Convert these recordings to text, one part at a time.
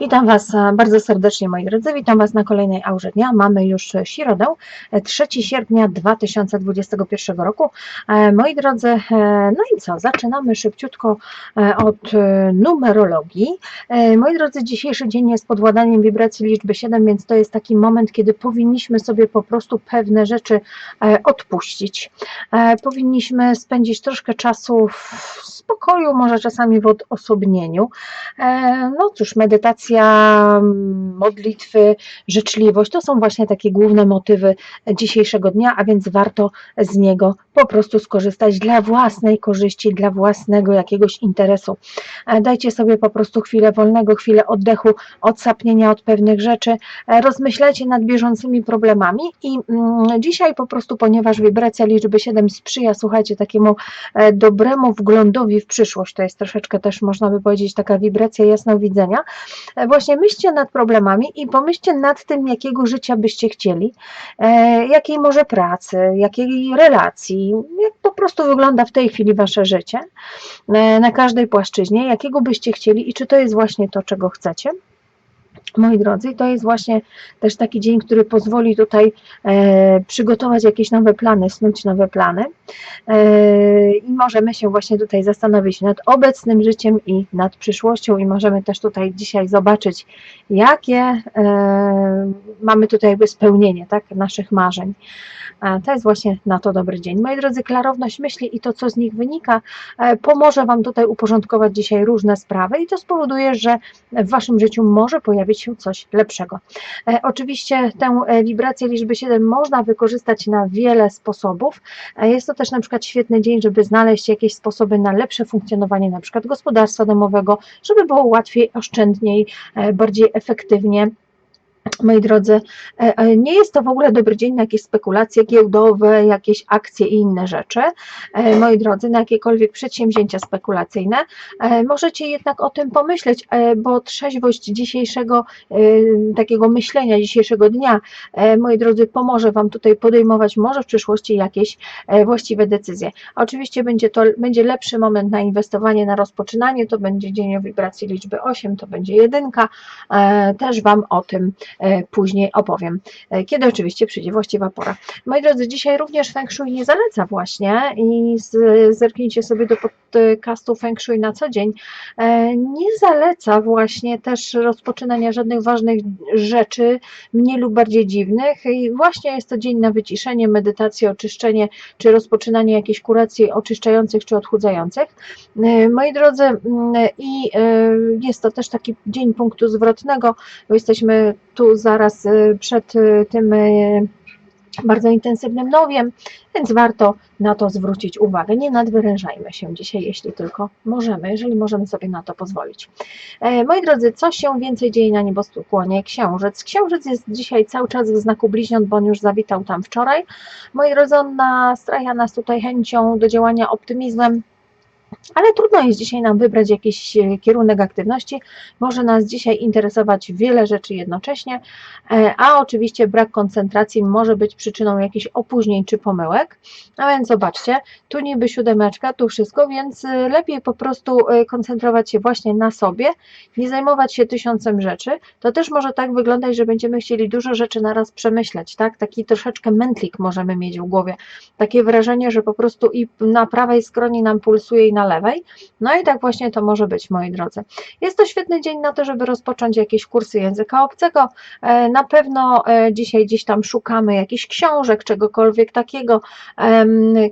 Witam Was e, bardzo serdecznie moi drodzy, witam Was na kolejnej aurze dnia. Mamy już środę, e, 3 sierpnia 2021 roku. E, Moi drodzy, e, no i co, zaczynamy szybciutko e, od e, numerologii. E, Moi drodzy, dzisiejszy dzień jest pod władaniem wibracji liczby 7, więc to jest taki moment, kiedy powinniśmy sobie po prostu pewne rzeczy e, odpuścić. E, Powinniśmy spędzić troszkę czasu w spokoju, może czasami w odosobnieniu. E, No cóż, medytacja, m, modlitwy, życzliwość to są właśnie takie główne motywy dzisiejszego dnia, a więc warto z niego po prostu skorzystać dla własnej korzyści, dla własnego jakiegoś interesu. E, Dajcie sobie po prostu chwilę wolnego, chwilę oddechu, odsapnienia od pewnych rzeczy, e, rozmyślajcie nad bieżącymi problemami i mm, dzisiaj po prostu, ponieważ wibracja liczby 7 sprzyja, słuchajcie, takiemu e, dobremu wglądowi w przyszłość, to jest troszeczkę też można by powiedzieć taka wibracja jasnowidzenia, Właśnie myślcie nad problemami i pomyślcie nad tym, jakiego życia byście chcieli, e, jakiej może pracy, jakiej relacji, jak po prostu wygląda w tej chwili wasze życie e, na każdej płaszczyźnie, jakiego byście chcieli i czy to jest właśnie to, czego chcecie. Moi drodzy, to jest właśnie też taki dzień, który pozwoli tutaj e, przygotować jakieś nowe plany, snuć nowe plany. E, I możemy się właśnie tutaj zastanowić nad obecnym życiem i nad przyszłością, i możemy też tutaj dzisiaj zobaczyć, jakie e, mamy tutaj jakby spełnienie tak, naszych marzeń. To jest właśnie na to dobry dzień. Moi drodzy, klarowność myśli i to, co z nich wynika, e, pomoże Wam tutaj uporządkować dzisiaj różne sprawy i to spowoduje, że w Waszym życiu może pojawić się coś lepszego. Oczywiście tę wibrację liczby 7 można wykorzystać na wiele sposobów. Jest to też na przykład świetny dzień, żeby znaleźć jakieś sposoby na lepsze funkcjonowanie na przykład gospodarstwa domowego, żeby było łatwiej, oszczędniej, e, bardziej efektywnie. Moi drodzy, e, e, nie jest to w ogóle dobry dzień na jakieś spekulacje giełdowe, jakieś akcje i inne rzeczy. E, Moi drodzy, na jakiekolwiek przedsięwzięcia spekulacyjne. Możecie jednak o tym pomyśleć, bo trzeźwość dzisiejszego takiego myślenia, dzisiejszego dnia, moi drodzy, pomoże Wam tutaj podejmować może w przyszłości jakieś właściwe decyzje. Oczywiście będzie to będzie lepszy moment na inwestowanie, na rozpoczynanie, to będzie dzień o wibracji liczby 8, to będzie jedynka. Też Wam o tym później opowiem, e, kiedy oczywiście przyjdzie właściwa pora. Moi drodzy, dzisiaj również Feng Shui nie zaleca właśnie i zerknijcie sobie do podcastu Feng Shui na co dzień, e, nie zaleca właśnie też rozpoczynania żadnych ważnych rzeczy, mniej lub bardziej dziwnych i właśnie jest to dzień na wyciszenie, medytację, oczyszczenie, czy rozpoczynanie jakiejś kuracji oczyszczających czy odchudzających. E, Moi drodzy, mm, i e, jest to też taki dzień punktu zwrotnego, bo jesteśmy tu zaraz e, przed e, tym e, bardzo intensywnym nowiem, więc warto na to zwrócić uwagę. Nie nadwyrężajmy się dzisiaj, jeśli tylko możemy, jeżeli możemy sobie na to pozwolić. E, Moi drodzy, co się więcej dzieje na nieboskłonie? Księżyc. Księżyc jest dzisiaj cały czas w znaku bliźniąt, bo on już zawitał tam wczoraj. Moi drodzy, on nastraja nas tutaj chęcią do działania optymizmem, ale trudno jest dzisiaj nam wybrać jakiś e, kierunek aktywności. Może nas dzisiaj interesować wiele rzeczy jednocześnie, e, a oczywiście brak koncentracji może być przyczyną jakichś opóźnień czy pomyłek. A więc zobaczcie, tu niby siódemeczka, tu wszystko, więc e, lepiej po prostu koncentrować się właśnie na sobie, nie zajmować się tysiącem rzeczy. To też może tak wyglądać, że będziemy chcieli dużo rzeczy naraz przemyśleć, tak? Taki troszeczkę mętlik możemy mieć w głowie. Takie wrażenie, że po prostu i na prawej skroni nam pulsuje i na lewej. No i tak właśnie to może być, moi drodzy. Jest to świetny dzień na to, żeby rozpocząć jakieś kursy języka obcego. E, Na pewno e, dzisiaj gdzieś tam szukamy jakichś książek, czegokolwiek takiego.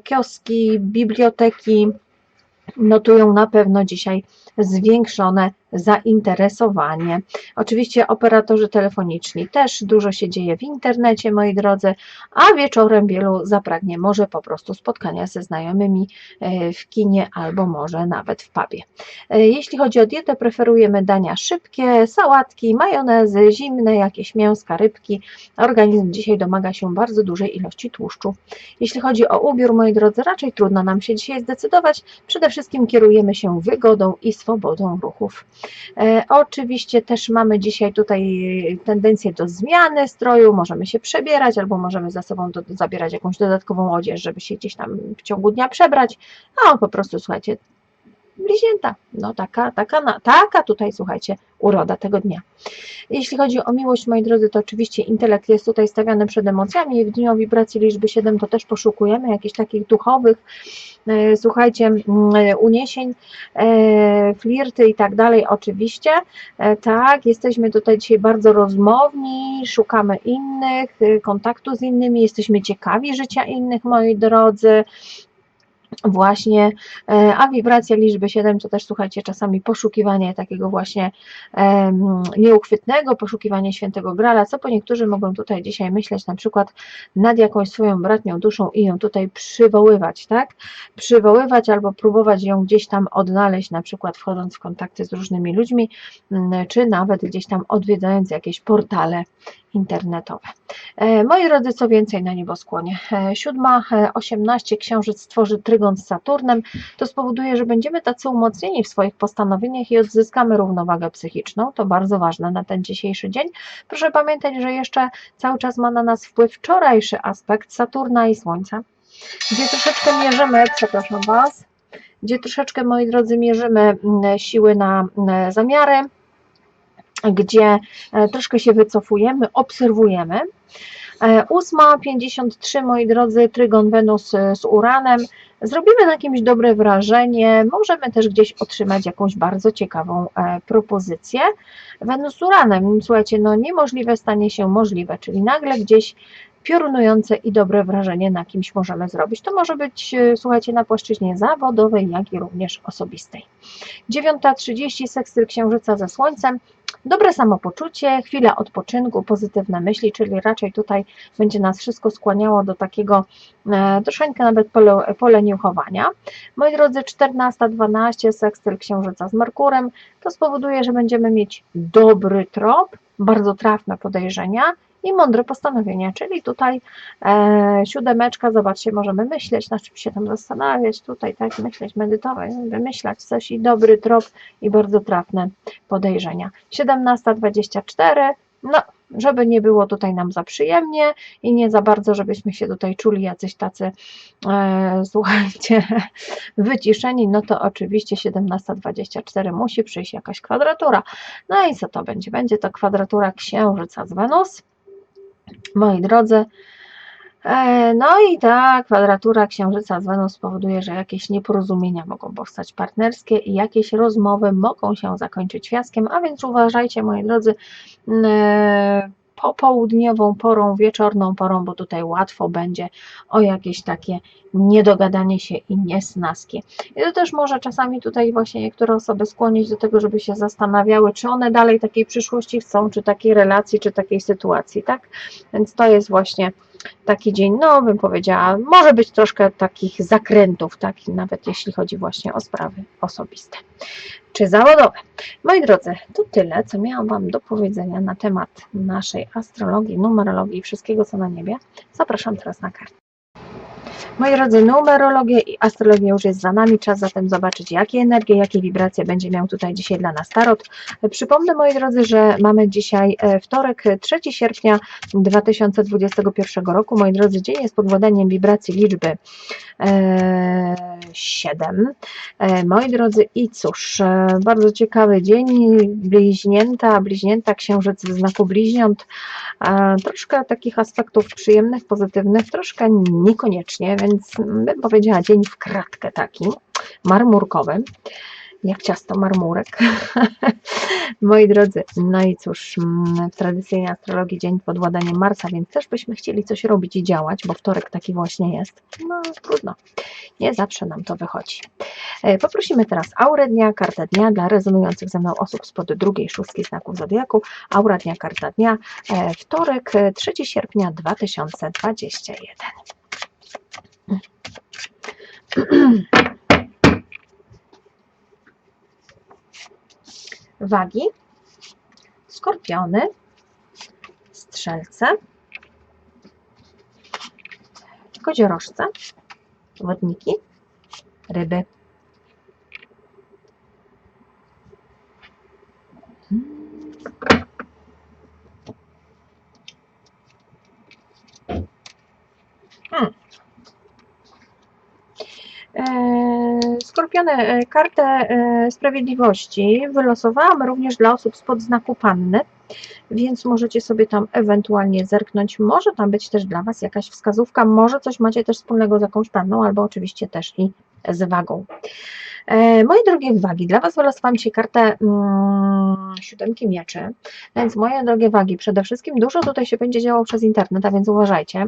Kioski, biblioteki notują na pewno dzisiaj zwiększone zainteresowanie. Oczywiście operatorzy telefoniczni też dużo się dzieje w internecie, moi drodzy, a wieczorem wielu zapragnie może po prostu spotkania ze znajomymi e, w kinie albo może nawet w pubie. E, Jeśli chodzi o dietę, preferujemy dania szybkie, sałatki, majonezy, zimne, jakieś mięska, rybki. Organizm dzisiaj domaga się bardzo dużej ilości tłuszczu. Jeśli chodzi o ubiór, moi drodzy, raczej trudno nam się dzisiaj zdecydować. Przede wszystkim kierujemy się wygodą i swobodą ruchów. E, Oczywiście też mamy dzisiaj tutaj tendencję do zmiany stroju, możemy się przebierać albo możemy za sobą do, zabierać jakąś dodatkową odzież, żeby się gdzieś tam w ciągu dnia przebrać, a po prostu słuchajcie, bliźnięta. No taka, taka, na- taka tutaj, słuchajcie, uroda tego dnia. Jeśli chodzi o miłość, moi drodzy, to oczywiście intelekt jest tutaj stawiany przed emocjami w dniu wibracji liczby 7 to też poszukujemy jakichś takich duchowych, e, słuchajcie, mm, uniesień, e, flirty i tak dalej, oczywiście. E, Tak, jesteśmy tutaj dzisiaj bardzo rozmowni, szukamy innych, e, kontaktu z innymi, jesteśmy ciekawi życia innych, moi drodzy. Właśnie, e, a wibracja liczby 7 to też słuchajcie, czasami poszukiwanie takiego właśnie nieuchwytnego, poszukiwanie świętego grala, co po niektórzy mogą tutaj dzisiaj myśleć na przykład nad jakąś swoją bratnią duszą i ją tutaj przywoływać, tak? Przywoływać albo próbować ją gdzieś tam odnaleźć, na przykład wchodząc w kontakty z różnymi ludźmi, czy nawet gdzieś tam odwiedzając jakieś portale internetowe. E, Moi drodzy, co więcej na nieboskłonie? E, Siódma, e, 18 księżyc stworzy trygon z Saturnem. To spowoduje, że będziemy tacy umocnieni w swoich postanowieniach i odzyskamy równowagę psychiczną. To bardzo ważne na ten dzisiejszy dzień. Proszę pamiętać, że jeszcze cały czas ma na nas wpływ wczorajszy aspekt Saturna i Słońca, gdzie troszeczkę mierzymy, przepraszam Was, gdzie troszeczkę, moi drodzy, mierzymy mm, siły na mm, zamiary, gdzie e, troszkę się wycofujemy, obserwujemy. E, Ósma, 53, moi drodzy, trygon Wenus e, z Uranem. Zrobimy na kimś dobre wrażenie, możemy też gdzieś otrzymać jakąś bardzo ciekawą e, propozycję. Wenus z Uranem, słuchajcie, no niemożliwe stanie się możliwe, czyli nagle gdzieś piorunujące i dobre wrażenie na kimś możemy zrobić. To może być, e, słuchajcie, na płaszczyźnie zawodowej, jak i również osobistej. 9.30, sekstyl Księżyca ze Słońcem. Dobre samopoczucie, chwila odpoczynku, pozytywne myśli, czyli raczej tutaj będzie nas wszystko skłaniało do takiego e, troszeczkę nawet pole, poleniuchowania. Moi drodzy, 14.12, sekstyl Księżyca z Merkurem, to spowoduje, że będziemy mieć dobry trop, bardzo trafne podejrzenia i mądre postanowienia, czyli tutaj e, siódemeczka, zobaczcie, możemy myśleć, nad czym się tam zastanawiać, tutaj tak, myśleć, medytować, wymyślać coś i dobry trop i bardzo trafne podejrzenia. 17.24, no, żeby nie było tutaj nam za przyjemnie i nie za bardzo, żebyśmy się tutaj czuli jacyś tacy, e, słuchajcie, wyciszeni, no to oczywiście 17.24 musi przyjść jakaś kwadratura. No i co to będzie? Będzie to kwadratura Księżyca z Wenus. Moi drodzy, E, No i ta kwadratura Księżyca z Wenus spowoduje, że jakieś nieporozumienia mogą powstać partnerskie i jakieś rozmowy mogą się zakończyć fiaskiem, a więc uważajcie moi drodzy popołudniową porą, wieczorną porą, bo tutaj łatwo będzie o jakieś takie niedogadanie się i niesnaski. I to też może czasami tutaj właśnie niektóre osoby skłonić do tego, żeby się zastanawiały, czy one dalej takiej przyszłości chcą, czy takiej relacji, czy takiej sytuacji, tak? Więc to jest właśnie taki dzień, no bym powiedziała, może być troszkę takich zakrętów, tak, nawet jeśli chodzi właśnie o sprawy osobiste czy zawodowe. Moi drodzy, to tyle, co miałam Wam do powiedzenia na temat naszej astrologii, numerologii i wszystkiego, co na niebie. Zapraszam teraz na kartę. Moi drodzy, numerologia i astrologia już jest za nami, czas zatem zobaczyć, jakie energie, jakie wibracje będzie miał tutaj dzisiaj dla nas Tarot. Przypomnę, moi drodzy, że mamy dzisiaj e, wtorek, 3 sierpnia 2021 roku. Moi drodzy, dzień jest pod władaniem wibracji liczby e, 7. E, moi drodzy, i cóż, e, bardzo ciekawy dzień, bliźnięta, bliźnięta, księżyc w znaku bliźniąt, e, troszkę takich aspektów przyjemnych, pozytywnych, troszkę niekoniecznie, więc bym powiedziała dzień w kratkę taki, marmurkowy, jak ciasto marmurek. Moi drodzy, no i cóż, mm, w tradycyjnej astrologii dzień pod władaniem Marsa, więc też byśmy chcieli coś robić i działać, bo wtorek taki właśnie jest. No trudno, nie zawsze nam to wychodzi. E, Poprosimy teraz aurę dnia, kartę dnia dla rezonujących ze mną osób spod drugiej szóstki znaków Zodiaku. Aura dnia, karta dnia, e, wtorek, e, 3 sierpnia 2021. Wagi, skorpiony, strzelce, koziorożce, wodniki, ryby. Hmm. E, kartę e, sprawiedliwości wylosowałam również dla osób spod znaku panny, więc możecie sobie tam ewentualnie zerknąć. Może tam być też dla Was jakaś wskazówka, może coś macie też wspólnego z jakąś panną, albo oczywiście też i z wagą. E, Moje drogie wagi, dla Was wylosowałam dzisiaj kartę mm, siódemki mieczy, więc moje drogie wagi, przede wszystkim dużo tutaj się będzie działo przez internet, a więc uważajcie.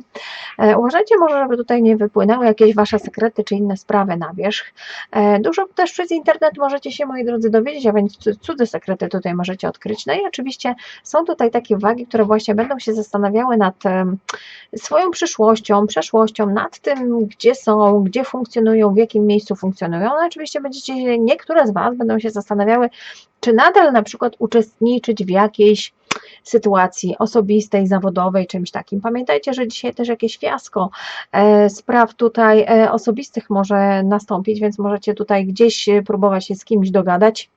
E, Uważajcie może, żeby tutaj nie wypłynęły jakieś Wasze sekrety czy inne sprawy na wierzch. E, Dużo też przez internet możecie się, moi drodzy, dowiedzieć, a więc cudze sekrety tutaj możecie odkryć. No i oczywiście są tutaj takie wagi, które właśnie będą się zastanawiały nad swoją przyszłością, przeszłością, nad tym, gdzie są, gdzie funkcjonują, w jakim miejscu funkcjonują. No oczywiście będziecie, niektóre z Was będą się zastanawiały, czy nadal na przykład uczestniczyć w jakiejś sytuacji osobistej, zawodowej, czymś takim. Pamiętajcie, że dzisiaj też jakieś fiasko e, spraw tutaj e, osobistych może nastąpić, więc możecie tutaj gdzieś e, próbować się z kimś dogadać.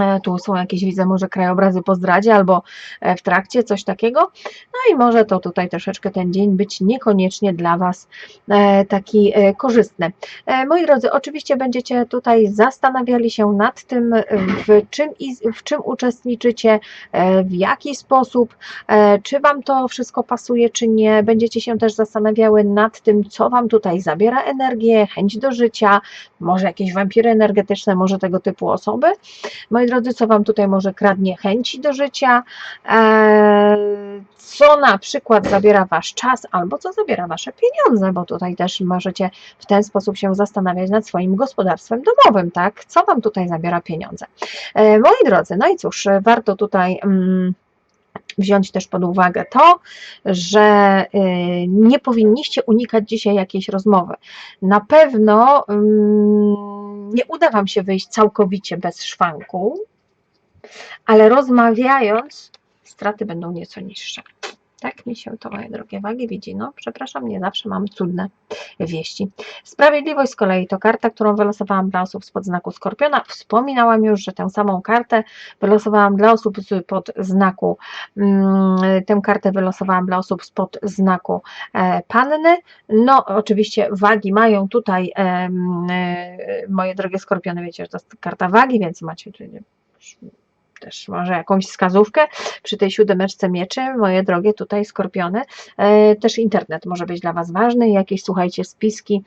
E, Tu są jakieś, widzę, może krajobrazy po zdradzie albo e, w trakcie, coś takiego. No i może to tutaj troszeczkę ten dzień być niekoniecznie dla Was e, taki korzystny. Moi drodzy, oczywiście będziecie tutaj zastanawiali się nad tym, w czym, w czym uczestniczycie, w jaki sposób, czy Wam to wszystko pasuje, czy nie. Będziecie się też zastanawiały nad tym, co Wam tutaj zabiera energię, chęć do życia, może jakieś wampiry energetyczne, może tego typu osoby. Moi drodzy, co Wam tutaj może kradnie chęci do życia, e, co na przykład zabiera Wasz czas, albo co zabiera Wasze pieniądze, bo tutaj też możecie w ten sposób się zastanawiać nad swoim gospodarstwem domowym, tak? Co Wam tutaj zabiera pieniądze. E, Moi drodzy, no i cóż, warto tutaj. Mm, wziąć też pod uwagę to, że y, nie powinniście unikać dzisiaj jakiejś rozmowy. Na pewno ym, nie uda Wam się wyjść całkowicie bez szwanku, ale rozmawiając, straty będą nieco niższe. Tak mi się to, moje drogie wagi, widzi. No, przepraszam, nie zawsze mam cudne wieści. Sprawiedliwość z kolei to karta, którą wylosowałam dla osób spod znaku Skorpiona. Wspominałam już, że tę samą kartę wylosowałam dla osób pod znaku, mm, tę kartę wylosowałam dla osób spod znaku e, Panny. No, oczywiście wagi mają tutaj, em, e, moje drogie Skorpiony, wiecie, że to jest karta wagi, więc macie też może jakąś wskazówkę przy tej siódemeczce mieczy, moje drogie tutaj skorpiony. E, Też internet może być dla Was ważny, jakieś słuchajcie spiski,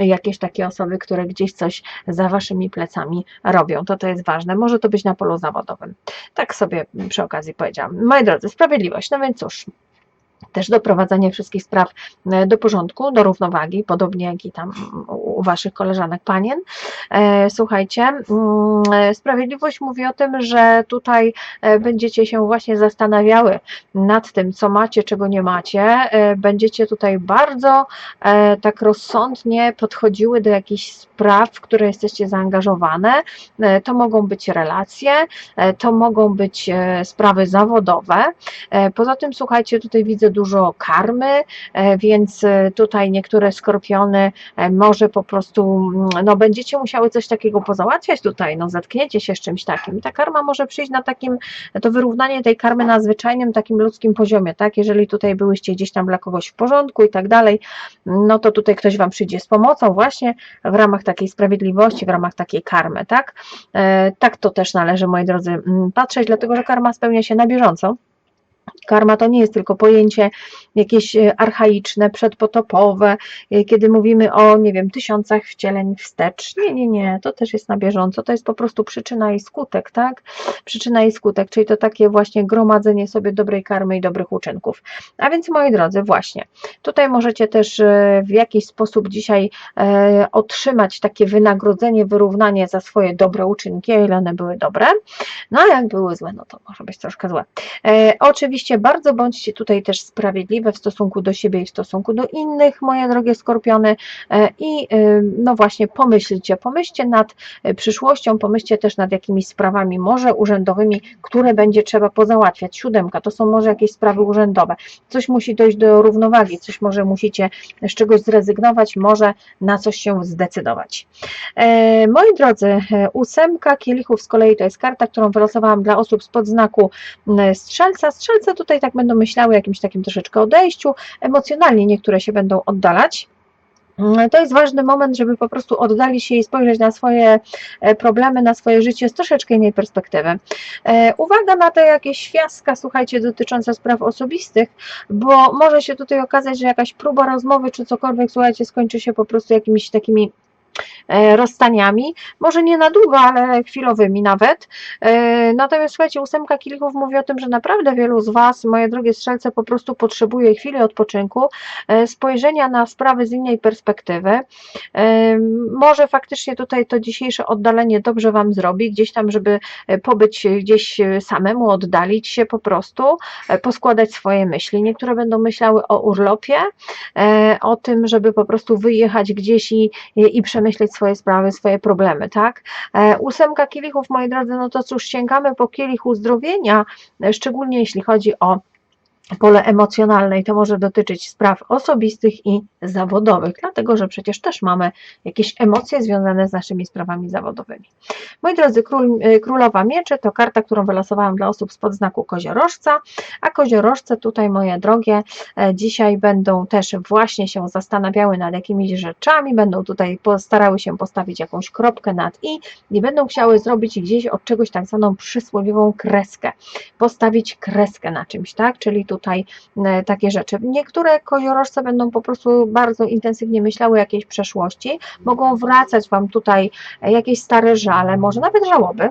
jakieś takie osoby, które gdzieś coś za Waszymi plecami robią. To to jest ważne. Może to być na polu zawodowym. Tak sobie przy okazji powiedziałam. Moi drodzy, sprawiedliwość. No więc cóż, też doprowadzenie wszystkich spraw e, do porządku, do równowagi, podobnie jak i tam u Waszych koleżanek panien. E, Słuchajcie, mm, e, sprawiedliwość mówi o tym, że tutaj e, będziecie się właśnie zastanawiały nad tym, co macie, czego nie macie. Będziecie tutaj bardzo tak rozsądnie podchodziły do jakichś spraw, w które jesteście zaangażowane. To mogą być relacje, to mogą być sprawy zawodowe. Poza tym, słuchajcie, tutaj widzę dużo karmy, więc tutaj niektóre skorpiony może po prostu, mm, no będziecie musiały coś takiego pozałatwiać tutaj, no zetkniecie się z czymś takim. I ta karma może przyjść na takim, to wyrównanie tej karmy na zwyczajnym takim ludzkim poziomie, tak? Jeżeli tutaj byłyście gdzieś tam dla kogoś w porządku i tak dalej, no to tutaj ktoś Wam przyjdzie z pomocą właśnie w ramach takiej sprawiedliwości, w ramach takiej karmy, tak? E, Tak to też należy, moi drodzy, mm, patrzeć, dlatego że karma spełnia się na bieżąco. Karma to nie jest tylko pojęcie jakieś e, archaiczne, przedpotopowe, e, kiedy mówimy o, nie wiem, tysiącach wcieleń wstecz. Nie, nie, nie, to też jest na bieżąco. To jest po prostu przyczyna i skutek, tak? Przyczyna i skutek, czyli to takie właśnie gromadzenie sobie dobrej karmy i dobrych uczynków. A więc, moi drodzy, właśnie, tutaj możecie też e, w jakiś sposób dzisiaj otrzymać takie wynagrodzenie, wyrównanie za swoje dobre uczynki, o ile one były dobre. No a jak były złe, no to może być troszkę złe. E, oczywiście bardzo bądźcie tutaj też sprawiedliwe w stosunku do siebie i w stosunku do innych, moje drogie skorpiony. E, I e, no właśnie, pomyślcie, pomyślcie nad e, przyszłością, pomyślcie też nad jakimiś sprawami, może urzędowymi, które będzie trzeba pozałatwiać. Siódemka to są może jakieś sprawy urzędowe. Coś musi dojść do równowagi, coś może musicie z czegoś zrezygnować, może na coś się zdecydować. Moi drodzy, ósemka kielichów z kolei to jest karta, którą wylosowałam dla osób spod znaku m, strzelca. Tutaj tak będą myślały o jakimś takim troszeczkę odejściu, emocjonalnie niektóre się będą oddalać. Mm, To jest ważny moment, żeby po prostu oddalić się i spojrzeć na swoje e, problemy, na swoje życie z troszeczkę innej perspektywy. E, Uwaga na te jakieś fiaska, słuchajcie, dotyczące spraw osobistych, bo może się tutaj okazać, że jakaś próba rozmowy czy cokolwiek, słuchajcie, skończy się po prostu jakimiś takimi rozstaniami, może nie na długo, ale chwilowymi nawet. E, Natomiast słuchajcie, ósemka kielichów mówi o tym, że naprawdę wielu z Was, moje drogie strzelce, po prostu potrzebuje chwili odpoczynku, e, spojrzenia na sprawy z innej perspektywy. E, Może faktycznie tutaj to dzisiejsze oddalenie dobrze Wam zrobi, gdzieś tam, żeby e, pobyć gdzieś e, samemu, oddalić się po prostu, e, poskładać swoje myśli. Niektóre będą myślały o urlopie, e, o tym, żeby po prostu wyjechać gdzieś i, i przemyśleć swoje sprawy, swoje problemy, tak? E, Ósemka kielichów, moi drodzy, no to cóż, sięgamy po kielich uzdrowienia, e, szczególnie jeśli chodzi o pole emocjonalne i to może dotyczyć spraw osobistych i zawodowych, dlatego że przecież też mamy jakieś emocje związane z naszymi sprawami zawodowymi. Moi drodzy, król, y, Królowa Mieczy to karta, którą wylosowałam dla osób spod znaku koziorożca, a koziorożce tutaj, moje drogie, e, dzisiaj będą też właśnie się zastanawiały nad jakimiś rzeczami, będą tutaj starały się postawić jakąś kropkę nad i i będą chciały zrobić gdzieś od czegoś tak zwaną przysłowiową kreskę, postawić kreskę na czymś, tak, czyli tutaj e, takie rzeczy. Niektóre koziorożce będą po prostu bardzo intensywnie myślały o jakiejś przeszłości, mogą wracać Wam tutaj e, jakieś stare żale, może nawet żałoby,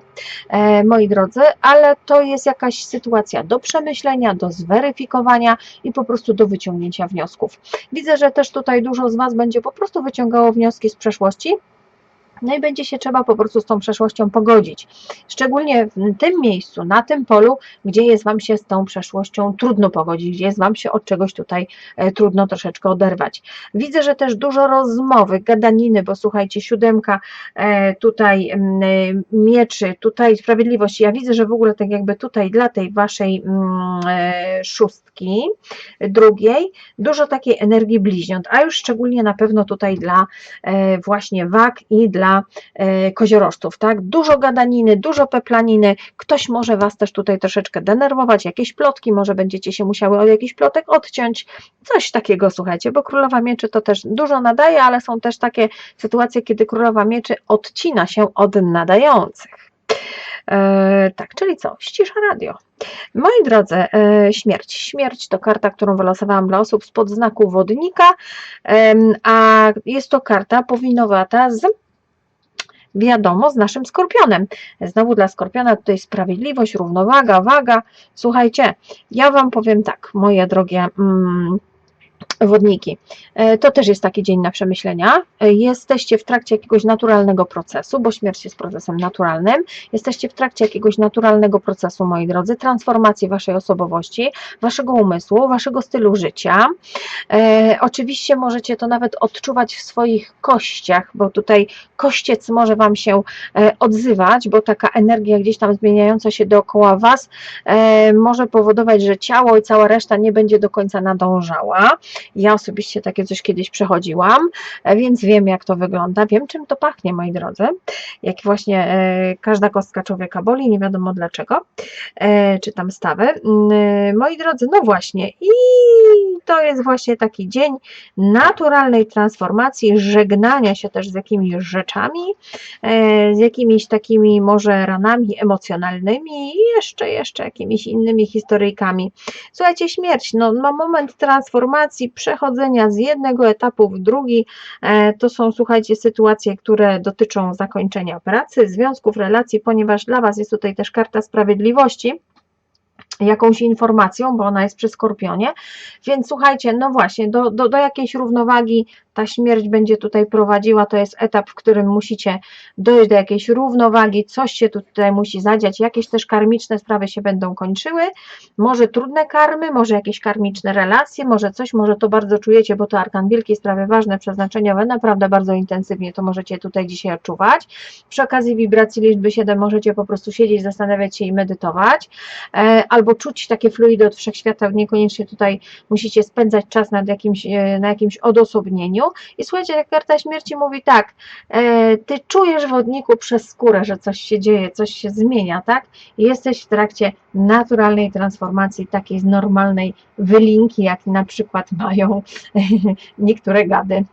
e, moi drodzy, ale to jest jakaś sytuacja do przemyślenia, do zweryfikowania i po prostu do wyciągnięcia wniosków. Widzę, że też tutaj dużo z Was będzie po prostu wyciągało wnioski z przeszłości, no i będzie się trzeba po prostu z tą przeszłością pogodzić. Szczególnie w tym miejscu, na tym polu, gdzie jest Wam się z tą przeszłością trudno pogodzić, gdzie jest Wam się od czegoś tutaj e, trudno troszeczkę oderwać. Widzę, że też dużo rozmowy, gadaniny, bo słuchajcie, siódemka e, tutaj mieczy, tutaj sprawiedliwość. Ja widzę, że w ogóle tak jakby tutaj dla tej Waszej e, szóstki drugiej dużo takiej energii bliźniąt, a już szczególnie na pewno tutaj dla właśnie wag i dla e, koziorożców, tak? Dużo gadaniny, dużo peplaniny, ktoś może Was też tutaj troszeczkę denerwować, jakieś plotki, może będziecie się musiały od jakichś plotek odciąć, coś takiego, słuchajcie, bo Królowa Mieczy to też dużo nadaje, ale są też takie sytuacje, kiedy Królowa Mieczy odcina się od nadających. E, tak, czyli co? Ścisza radio. Moi drodzy, e, śmierć. Śmierć to karta, którą wylosowałam dla osób spod znaku wodnika, em, a jest to karta powinowata z wiadomo, z naszym skorpionem. Znowu dla skorpiona tutaj sprawiedliwość, równowaga, waga. Słuchajcie, ja Wam powiem tak, moje drogie mm, wodniki. E, To też jest taki dzień na przemyślenia. E, Jesteście w trakcie jakiegoś naturalnego procesu, bo śmierć jest procesem naturalnym. Jesteście w trakcie jakiegoś naturalnego procesu, moi drodzy, transformacji waszej osobowości, waszego umysłu, waszego stylu życia. E, oczywiście możecie to nawet odczuwać w swoich kościach, bo tutaj kościec może wam się odzywać, bo taka energia gdzieś tam zmieniająca się dookoła was może powodować, że ciało i cała reszta nie będzie do końca nadążała. Ja osobiście takie coś kiedyś przechodziłam, e, więc wiem jak to wygląda, wiem czym to pachnie, moi drodzy. Jak właśnie e, każda kostka człowieka boli, nie wiadomo dlaczego, e, czy tam stawy. Mm, Moi drodzy, no właśnie, i to jest właśnie taki dzień naturalnej transformacji, żegnania się też z jakimiś rzeczami, z jakimiś takimi może ranami emocjonalnymi i jeszcze, jeszcze jakimiś innymi historyjkami. Słuchajcie, śmierć, no, no moment transformacji, przechodzenia z jednego etapu w drugi, e, to są, słuchajcie, sytuacje, które dotyczą zakończenia pracy, związków, relacji, ponieważ dla Was jest tutaj też karta sprawiedliwości, jakąś informacją, bo ona jest przy skorpionie, więc słuchajcie, no właśnie, do, do, do jakiejś równowagi ta śmierć będzie tutaj prowadziła, to jest etap, w którym musicie dojść do jakiejś równowagi, coś się tutaj musi zadziać, jakieś też karmiczne sprawy się będą kończyły, może trudne karmy, może jakieś karmiczne relacje, może coś, może to bardzo czujecie, bo to arkan wielkie, sprawy ważne, przeznaczeniowe, naprawdę bardzo intensywnie to możecie tutaj dzisiaj odczuwać. Przy okazji wibracji liczby 7 możecie po prostu siedzieć, zastanawiać się i medytować, e, albo czuć takie fluidy od wszechświata, niekoniecznie tutaj musicie spędzać czas nad jakimś, e, na jakimś odosobnieniu. I słuchajcie, ta karta śmierci mówi tak, e, ty czujesz wodniku przez skórę, że coś się dzieje, coś się zmienia, tak? Jesteś w trakcie naturalnej transformacji, takiej normalnej wylinki, jak na przykład mają niektóre gady.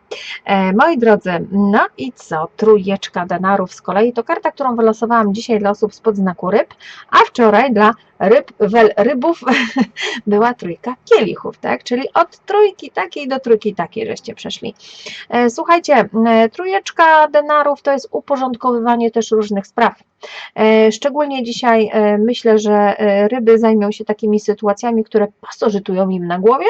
E, moi drodzy, no i co? Trójeczka denarów z kolei to karta, którą wylosowałam dzisiaj dla osób spod znaku ryb, a wczoraj dla ryb, wel, rybów była trójka kielichów, tak? Czyli od trójki takiej do trójki takiej żeście przeszli. E, Słuchajcie, e, trójeczka denarów to jest uporządkowywanie też różnych spraw. E, Szczególnie dzisiaj myślę, że ryby zajmią się takimi sytuacjami, które pasożytują im na głowie.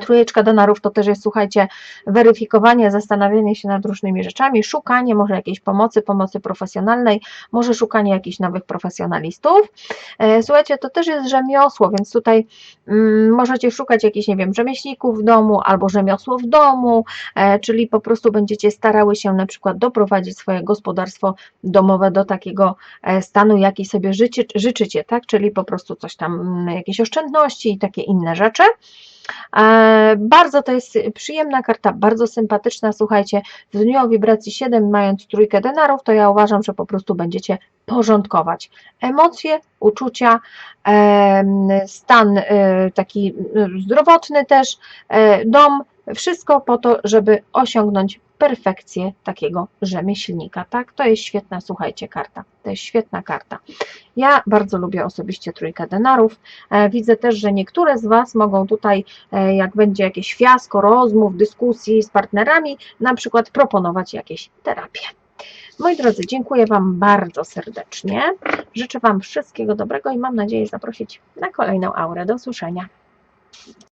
Trójeczka denarów to też jest, słuchajcie, weryfikowanie, zastanawianie się nad różnymi rzeczami, szukanie może jakiejś pomocy, pomocy profesjonalnej, może szukanie jakichś nowych profesjonalistów. E, Słuchajcie, to też jest rzemiosło, więc tutaj mm, możecie szukać jakichś, nie wiem, rzemieślników w domu albo rzemiosło w domu, e, czyli po prostu będziecie starały się na przykład doprowadzić swoje gospodarstwo domowe do takiego e, stanu, jaki sobie życie, życzycie, tak? Czyli po prostu coś tam, mm, jakieś oszczędności i takie inne rzeczy. E, Bardzo to jest przyjemna karta, bardzo sympatyczna. Słuchajcie, w dniu o wibracji 7, mając trójkę denarów, to ja uważam, że po prostu będziecie porządkować emocje, uczucia, stan e, taki e, zdrowotny też, dom, wszystko po to, żeby osiągnąć perfekcję takiego rzemieślnika. Tak? To jest świetna, słuchajcie, karta. To jest świetna karta. Ja bardzo lubię osobiście trójkę denarów. E, Widzę też, że niektóre z Was mogą tutaj, e, jak będzie jakieś fiasko, rozmów, dyskusji z partnerami, na przykład proponować jakieś terapie. Moi drodzy, dziękuję Wam bardzo serdecznie. Życzę Wam wszystkiego dobrego i mam nadzieję zaprosić na kolejną aurę. Do usłyszenia.